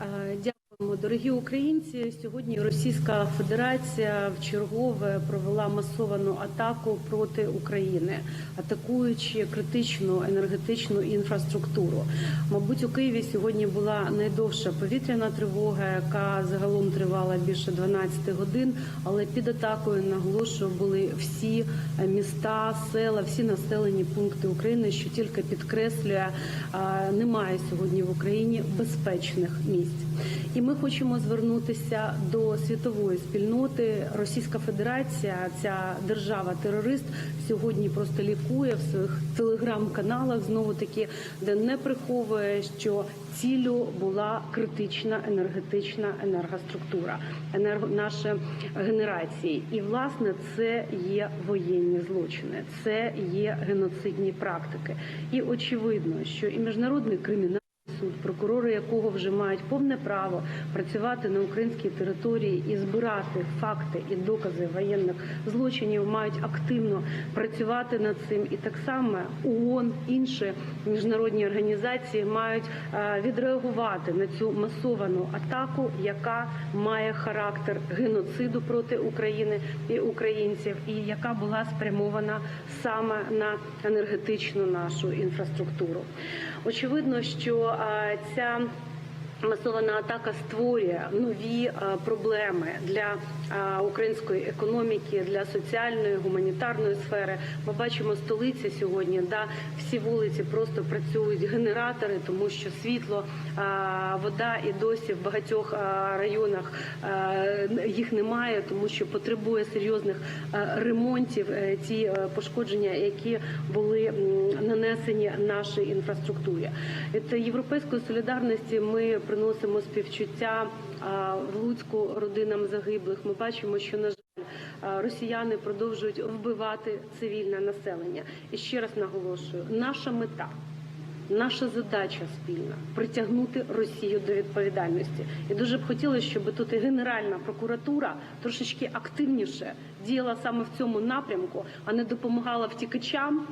Е, Дякуємо, дорогі українці. Сьогодні Російська Федерація вчергове провела масовану атаку проти України, атакуючи критичну енергетичну інфраструктуру. Мабуть, у Києві сьогодні була найдовша повітряна тривога, яка загалом тривала більше 12 годин. Але під атакою наголошую були всі міста, села, всі населені пункти України, що тільки підкреслює, немає сьогодні в Україні безпечних місць. І ми хочемо звернутися до світової спільноти. Російська Федерація, ця держава-терорист, сьогодні просто лікує в своїх телеграм-каналах знову таки, де не приховує, що ціллю була критична енергетична енергоструктура, енерго наші генерації. І власне це є воєнні злочини, це є геноцидні практики. І очевидно, що і міжнародний кримінал суд, прокурори якого вже мають повне право працювати на українській території і збирати факти і докази воєнних злочинів, мають активно працювати над цим. І так само ООН, інші міжнародні організації мають е, відреагувати на цю масовану атаку, яка має характер геноциду проти України і українців, і яка була спрямована саме на енергетичну нашу інфраструктуру. Очевидно, що е, ця Масована атака створює нові е, проблеми для е, української економіки, для соціальної, гуманітарної сфери. Ми бачимо столиці сьогодні, да всі вулиці просто працюють генератори, тому що світло, е, вода і досі в багатьох районах їх немає, тому що потребує серйозних ремонтів е, пошкодження, які були нанесені нашій інфраструктурі. Від європейської солідарності ми приносимо співчуття в Луцьку родинам загиблих. Ми бачимо, що на жаль. Росіяни продовжують вбивати цивільне населення. І ще раз наголошую: наша мета, наша задача спільна притягнути Росію до відповідальності. І дуже б хотілося, щоб тут і Генеральна прокуратура трошечки активніше діяла саме в цьому напрямку, а не допомагала втікачам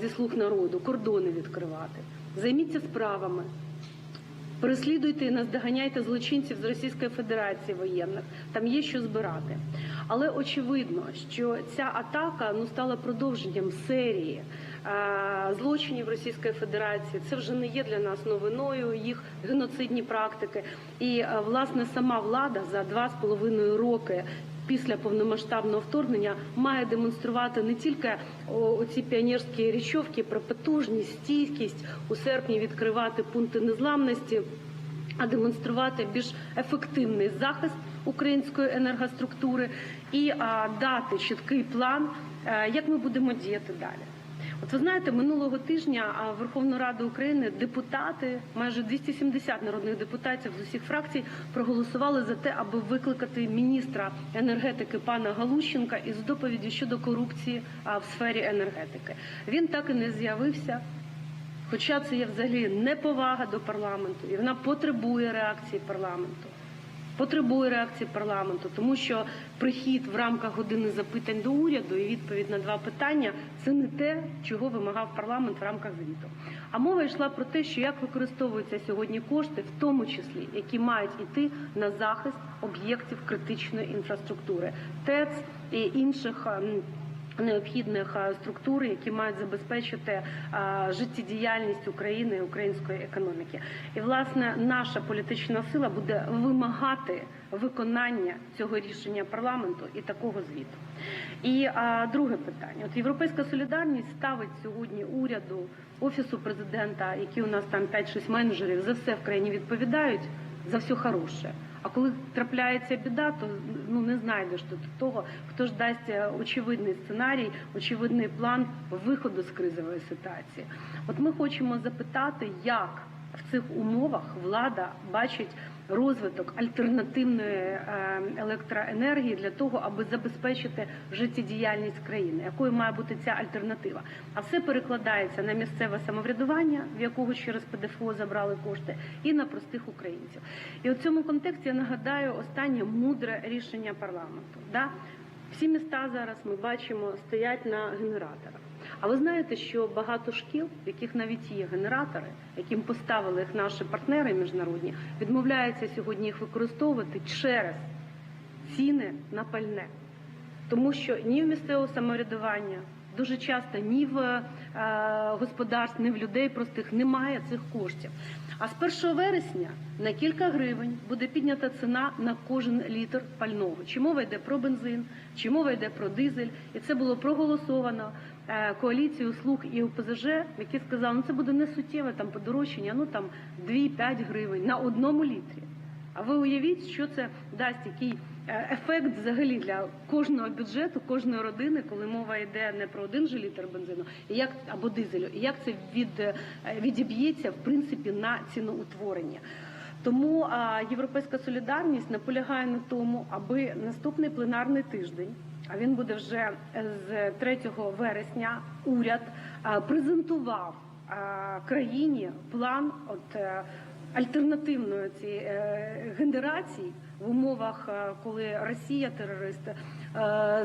зі слуг народу кордони відкривати. Займіться справами. Переслідуйте і наздоганяйте злочинців з Російської Федерації воєнних. Там є що збирати. Але очевидно, що ця атака ну стала продовженням серії е, злочинів Російської Федерації. Це вже не є для нас новиною. Їх геноцидні практики. І е, власне сама влада за два з половиною роки. Після повномасштабного вторгнення має демонструвати не тільки оці піонерські річовки про потужність, стійкість у серпні відкривати пункти незламності, а демонструвати більш ефективний захист української енергоструктури і дати чіткий план, е, як ми будемо діяти далі. От ви знаєте, минулого тижня а, в Верховну Раду України депутати, майже 270 народних депутатів з усіх фракцій, проголосували за те, аби викликати міністра енергетики пана Галущенка із доповіді щодо корупції в сфері енергетики. Він так і не з'явився. Хоча це є взагалі неповага до парламенту, і вона потребує реакції парламенту. Потребує реакції парламенту, тому що прихід в рамках години запитань до уряду і відповідь на два питання це не те, чого вимагав парламент в рамках звіту. А мова йшла про те, що як використовуються сьогодні кошти, в тому числі які мають іти на захист об'єктів критичної інфраструктури, ТЕЦ і інших. Необхідних структур, які мають забезпечити життєдіяльність України української економіки. І власне наша політична сила буде вимагати виконання цього рішення парламенту і такого звіту. І а, друге питання: от європейська солідарність ставить сьогодні уряду офісу президента, які у нас там 5-6 менеджерів за все в країні відповідають за все хороше. А коли трапляється біда, то ну не знайдеш тут того, хто ж дасть е, очевидний сценарій, очевидний план виходу з кризової ситуації. От ми хочемо запитати, як в цих умовах влада бачить розвиток альтернативної е, електроенергії для того, аби забезпечити життєдіяльність країни, якою має бути ця альтернатива. А все перекладається на місцеве самоврядування, в якого через ПДФО забрали кошти, і на простих українців. І у цьому контексті я нагадаю останнє мудре рішення парламенту. Всі міста зараз ми бачимо стоять на генераторах. А ви знаєте, що багато шкіл, в яких навіть є генератори, яким поставили їх наші партнери міжнародні, відмовляються сьогодні їх використовувати через ціни на пальне, тому що ні в місцевого самоврядування. Дуже часто ні в е, господарств, ні в людей простих немає цих коштів. А з 1 вересня на кілька гривень буде піднята ціна на кожен літр пального. Чи мова йде про бензин, чи мова йде про дизель, і це було проголосовано е, коаліцією слуг і ОПЗЖ, які сказали, ну це буде не суттєве там подорожчання, ну там 2-5 гривень на одному літрі. А ви уявіть, що це дасть який е, ефект взагалі для кожного бюджету, кожної родини, коли мова йде не про один же літр бензину, і як або дизелю, і як це від, е, відіб'ється в принципі на ціноутворення. Тому а, європейська солідарність наполягає на тому, аби наступний пленарний тиждень, він буде вже з 3 вересня, уряд презентував країні план от. е, альтернативної цієї е, генерації в умовах, е, коли Росія, терорист, е,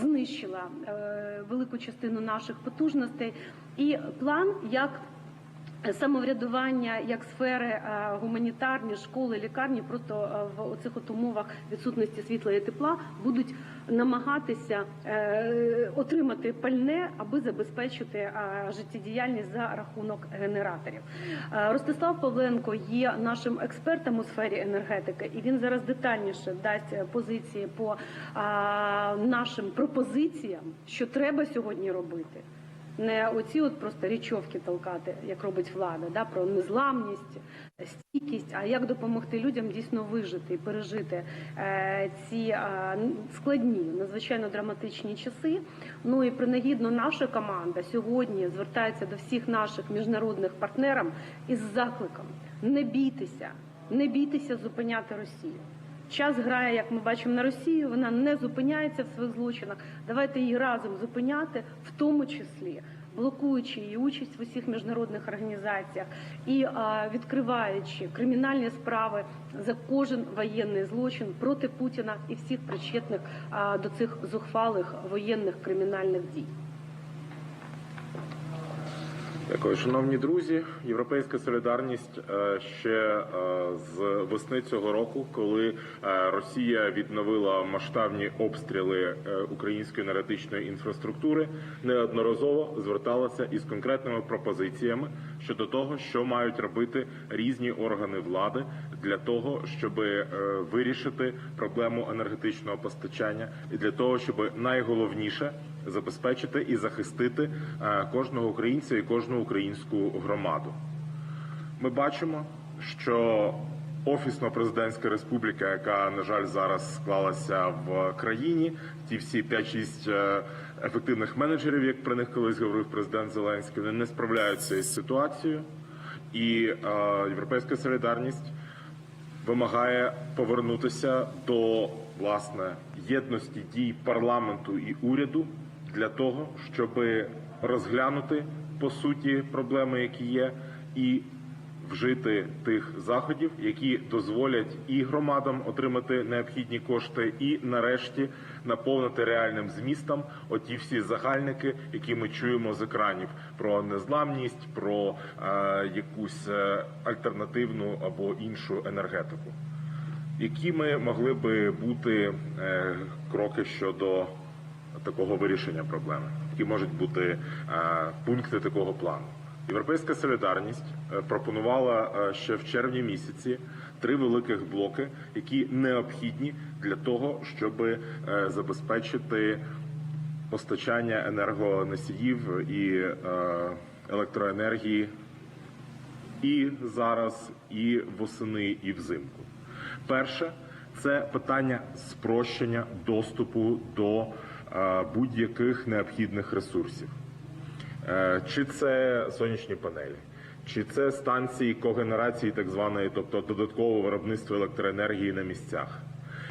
знищила е, велику частину наших потужностей, і план як. Самоврядування як сфери гуманітарні, школи, лікарні просто в оцих от умовах відсутності світла і тепла будуть намагатися е, отримати пальне, аби забезпечити життєдіяльність за рахунок генераторів. Е, Ростислав Павленко є нашим експертом у сфері енергетики, і він зараз детальніше дасть е, позиції по нашим пропозиціям, що треба сьогодні робити. Не оці от просто річовки толкати, як робить влада, да, про незламність, стійкість, а як допомогти людям дійсно вижити і пережити е, ці е, складні, надзвичайно драматичні часи. Ну і принагідно наша команда сьогодні звертається до всіх наших міжнародних партнерів із закликом: не бійтеся, не бійтеся зупиняти Росію. Час грає, як ми бачимо на Росію. Вона не зупиняється в своїх злочинах. Давайте її разом зупиняти, в тому числі блокуючи її участь в усіх міжнародних організаціях і а, відкриваючи кримінальні справи за кожен воєнний злочин проти Путіна і всіх причетних а, до цих зухвалих воєнних кримінальних дій. Дякую, шановні друзі. Європейська солідарність е, ще е, з весни цього року, коли е, Росія відновила масштабні обстріли української енергетичної інфраструктури, неодноразово зверталася із конкретними пропозиціями щодо того, що мають робити різні органи влади для того, щоб вирішити проблему енергетичного постачання, і для того, щоб найголовніше забезпечити і захистити кожного українця і кожну українську громаду. Ми бачимо, що офісно-президентська республіка, яка на жаль зараз склалася в країні, ті всі 5-6 е, ефективних менеджерів, як про них колись говорив президент Зеленський, вони не справляються із ситуацією, і е, європейська солідарність вимагає повернутися до власне єдності дій парламенту і уряду для того, щоб розглянути по суті проблеми, які є, і вжити тих заходів, які дозволять і громадам отримати необхідні кошти, і нарешті наповнити реальним змістом оті всі загальники, які ми чуємо з екранів про незламність, про е, якусь е, альтернативну або іншу енергетику. Які ми могли би бути е, кроки щодо такого вирішення проблеми, які можуть бути е, пункти такого плану? Європейська солідарність е, пропонувала е, ще в червні місяці три великих блоки, які необхідні для того, щоб забезпечити постачання енергоносіїв і електроенергії і зараз, і восени, і взимку. Перше це питання спрощення доступу до будь-яких необхідних ресурсів. Е, Чи це сонячні панелі, чи це станції когенерації, так званої, тобто додаткового виробництва електроенергії на місцях,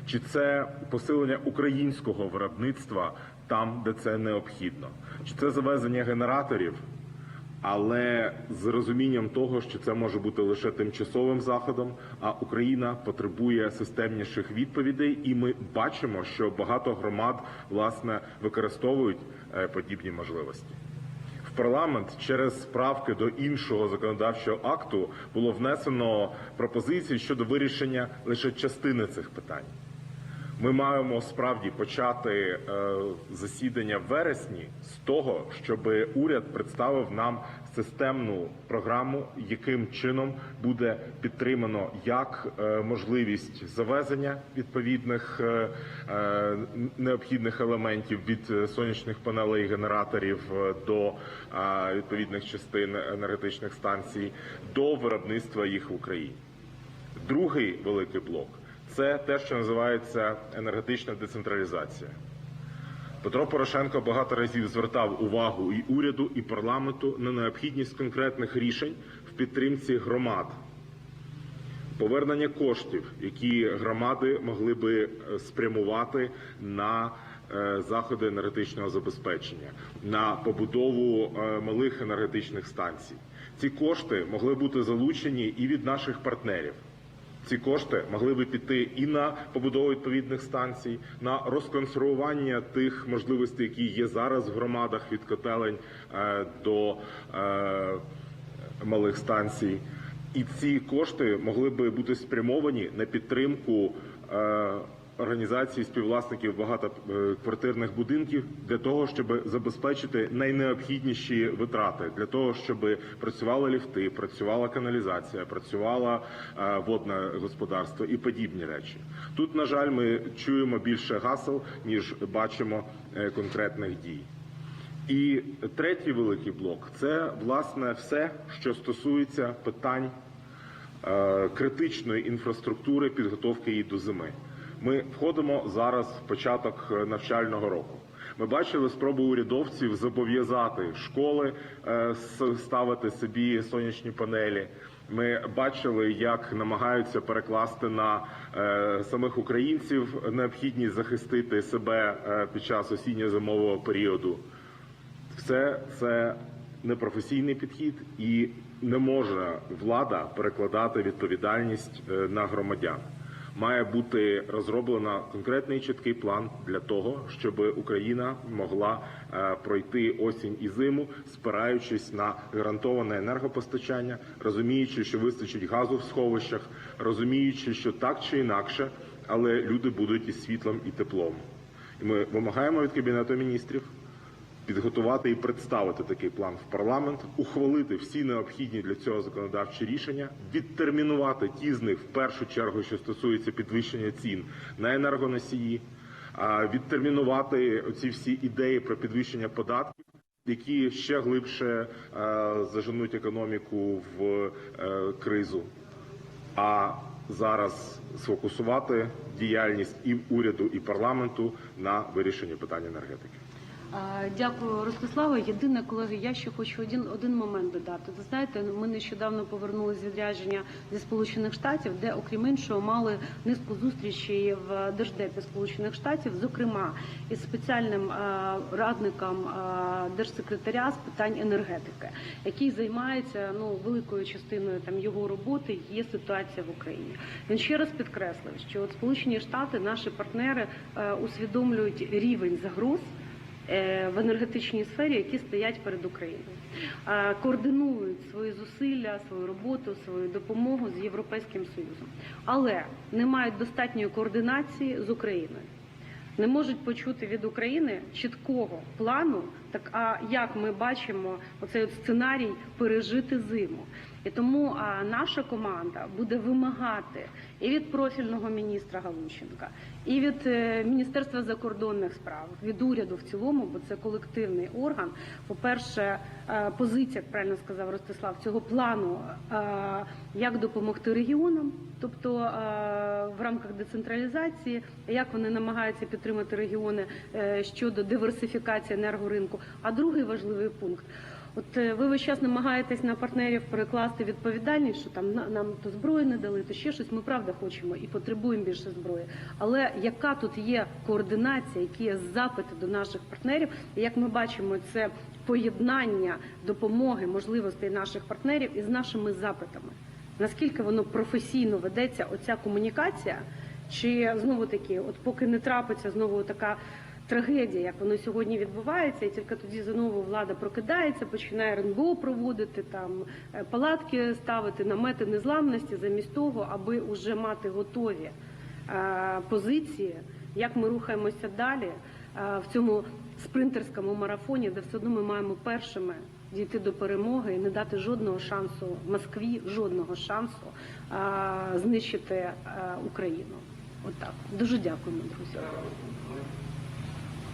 чи це посилення українського виробництва там, де це необхідно, чи це завезення генераторів, але з розумінням того, що це може бути лише тимчасовим заходом, а Україна потребує системніших відповідей, і ми бачимо, що багато громад власне використовують е, подібні можливості. Парламент через правки до іншого законодавчого акту було внесено пропозиції щодо вирішення лише частини цих питань. Ми маємо справді почати е, засідання в вересні з того, щоб уряд представив нам системну програму, яким чином буде підтримано як е, можливість завезення відповідних е, необхідних елементів від сонячних панелей і генераторів до відповідних частин енергетичних станцій до виробництва їх в Україні. Другий великий блок це те, що називається енергетична децентралізація. Петро Порошенко багато разів звертав увагу і уряду, і парламенту на необхідність конкретних рішень в підтримці громад, повернення коштів, які громади могли би е, спрямувати на е, заходи енергетичного забезпечення, на побудову е, малих енергетичних станцій. Ці кошти могли бути залучені і від наших партнерів. Ці кошти могли би піти і на побудову відповідних станцій, на розконсервування тих можливостей, які є зараз в громадах від котелень е, до е, малих станцій. І ці кошти могли би бути спрямовані на підтримку е, організацій співвласників багатоквартирних будинків для того, щоб забезпечити найнеобхідніші витрати для того, щоб працювали ліфти, працювала каналізація, працювало е, водне господарство і подібні речі. Тут, на жаль, ми чуємо більше гасел ніж бачимо е, конкретних дій. І третій великий блок це власне все, що стосується питань е, критичної інфраструктури, підготовки її до зими. Ми входимо зараз в початок е, навчального року. Ми бачили спробу урядовців зобов'язати школи е, ставити собі сонячні панелі. Ми бачили, як намагаються перекласти на е, самих українців необхідність захистити себе під час осінньо-зимового періоду. Все це непрофесійний підхід, і не може влада перекладати відповідальність на громадян. Має бути розроблено конкретний чіткий план для того, щоб Україна могла е, пройти осінь і зиму, спираючись на гарантоване енергопостачання, розуміючи, що вистачить газу в сховищах, розуміючи, що так чи інакше, але люди будуть із світлом і теплом. І ми вимагаємо від кабінету міністрів підготувати і представити такий план в парламент, ухвалити всі необхідні для цього законодавчі рішення, відтермінувати ті з них в першу чергу, що стосується підвищення цін на енергоносії, відтермінувати ці всі ідеї про підвищення податків. Які ще глибше заженуть економіку в е, кризу, а зараз сфокусувати діяльність і уряду, і парламенту на вирішенні питань енергетики. Дякую, Ростиславе. Єдине, колеги, я ще хочу один, один момент додати. Ви знаєте, ми нещодавно повернулися з відрядження зі Сполучених Штатів, де, окрім іншого, мали низку зустрічей в Держдепі Сполучених Штатів, зокрема із спеціальним радником держсекретаря з питань енергетики, який займається ну великою частиною там його роботи. Є ситуація в Україні. Він ще раз підкреслив, що от Сполучені Штати, наші партнери, е, усвідомлюють рівень загроз в енергетичній сфері, які стоять перед Україною, Е, координують свої зусилля, свою роботу, свою допомогу з Європейським Союзом, але не мають достатньої координації з Україною. Не можуть почути від України чіткого плану, так а як ми бачимо оцей от сценарій пережити зиму. І тому а, наша команда буде вимагати і від профільного міністра Галущенка, і від е, Міністерства закордонних справ, від уряду в цілому, бо це колективний орган. По-перше, е, позиція, як правильно сказав Ростислав, цього плану, е, як допомогти регіонам, тобто е, в рамках децентралізації, як вони намагаються підтримати регіони е, щодо диверсифікації енергоринку. А другий важливий пункт. От е, ви весь час намагаєтесь на партнерів перекласти відповідальність, що там на- нам то зброї не дали, то ще щось. Ми правда хочемо і потребуємо більше зброї. Але яка тут є координація, які є запити до наших партнерів, і як ми бачимо, це поєднання допомоги, можливостей наших партнерів із нашими запитами. Наскільки воно професійно ведеться, оця комунікація, чи знову таки, от поки не трапиться знову така трагедія, як воно сьогодні відбувається, і тільки тоді знову влада прокидається, починає РНБО проводити там е, палатки ставити, намети незламності, замість того, аби вже мати готові е, позиції, як ми рухаємося далі е, в цьому спринтерському марафоні, де все одно ми маємо першими дійти до перемоги і не дати жодного шансу Москві, жодного шансу е, знищити е, Україну. Отак. Дуже дякуємо, друзі.